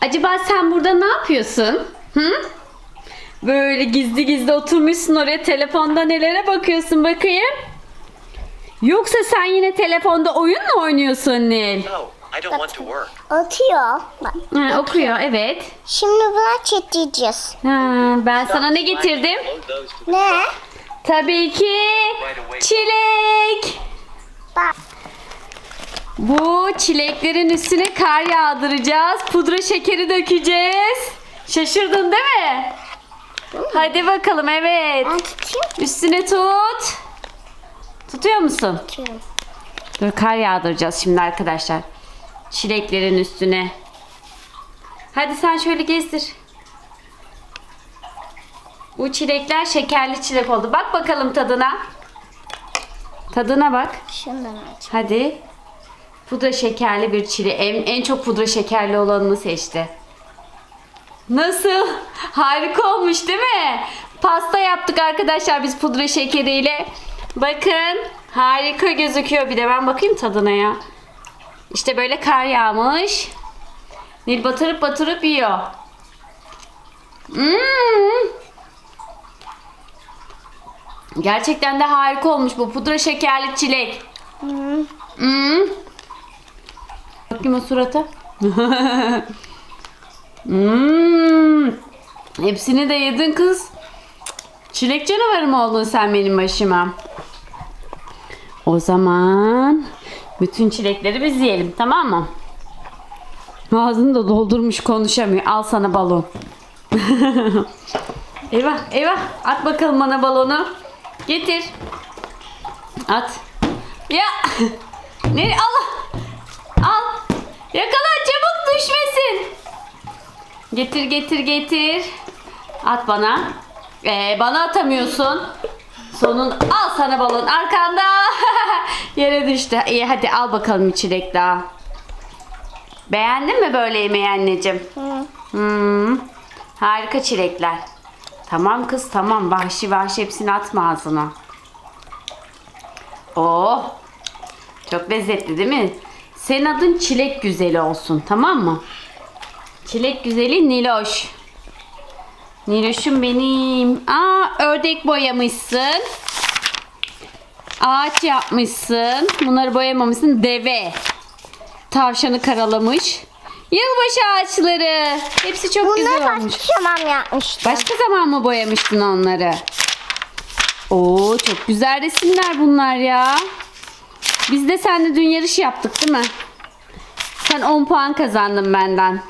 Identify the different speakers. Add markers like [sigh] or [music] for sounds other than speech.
Speaker 1: Acaba sen burada ne yapıyorsun? Hı? Böyle gizli gizli oturmuşsun oraya telefonda nelere bakıyorsun bakayım? Yoksa sen yine telefonda oyun mu oynuyorsun Nil?
Speaker 2: No, I don't want to work.
Speaker 3: Atıyor. Bak.
Speaker 1: Ha, okuyor evet.
Speaker 3: Şimdi buna çekeceğiz.
Speaker 1: Ha, ben sana ne getirdim?
Speaker 2: Load those to
Speaker 3: Ne?
Speaker 1: Tabii ki çilek.
Speaker 3: Bak.
Speaker 1: Bu çileklerin üstüne kar yağdıracağız. Pudra şekeri dökeceğiz. Şaşırdın değil mi? Hadi bakalım evet.
Speaker 3: Ben tutayım.
Speaker 1: Üstüne tut. Tutuyor musun?
Speaker 3: Tutuyorum.
Speaker 1: Dur kar yağdıracağız şimdi arkadaşlar. Çileklerin üstüne. Hadi sen şöyle gezdir. Bu çilekler şekerli çilek oldu. Bak bakalım tadına. Tadına bak.
Speaker 3: Şundan aç.
Speaker 1: Hadi. Pudra şekerli bir çile. En, en çok pudra şekerli olanını seçti. Nasıl? Harika olmuş değil mi? Pasta yaptık arkadaşlar biz pudra şekeriyle. Bakın harika gözüküyor. Bir de ben bakayım tadına ya. İşte böyle kar yağmış. Nil batırıp batırıp yiyor. Hmm. Gerçekten de harika olmuş bu pudra şekerli çilek.
Speaker 3: Hı.
Speaker 1: Hmm. Bakayım o surata. [laughs] hmm. Hepsini de yedin kız. Çilek canavarı mı oldun sen benim başıma? O zaman bütün çilekleri biz yiyelim tamam mı? Ağzını da doldurmuş konuşamıyor. Al sana balon. [laughs] eyvah eyvah at bakalım bana balonu. Getir. At. Ya. [laughs] Ne? Allah. Al. Yakala çabuk düşmesin. Getir getir getir. At bana. Ee, bana atamıyorsun. Sonun al sana balon arkanda. [laughs] Yere düştü. İyi hadi al bakalım bir çilek daha. Beğendin mi böyle yemeği anneciğim?
Speaker 3: Hı.
Speaker 1: Hmm, harika çilekler. Tamam kız tamam. Vahşi vahşi hepsini atma ağzına. Oh. Çok lezzetli değil mi? Senin adın çilek güzeli olsun tamam mı? Çilek güzeli Niloş. Niloş'um benim. Aa ördek boyamışsın. Ağaç yapmışsın. Bunları boyamamışsın. Deve. Tavşanı karalamış. Yılbaşı ağaçları. Hepsi çok güzel
Speaker 3: Bunları
Speaker 1: olmuş.
Speaker 3: başka zaman yapmıştım.
Speaker 1: Başka zaman mı boyamıştın onları? Oo çok güzel resimler bunlar ya. Biz de seninle dün yarış yaptık değil mi? Sen 10 puan kazandın benden.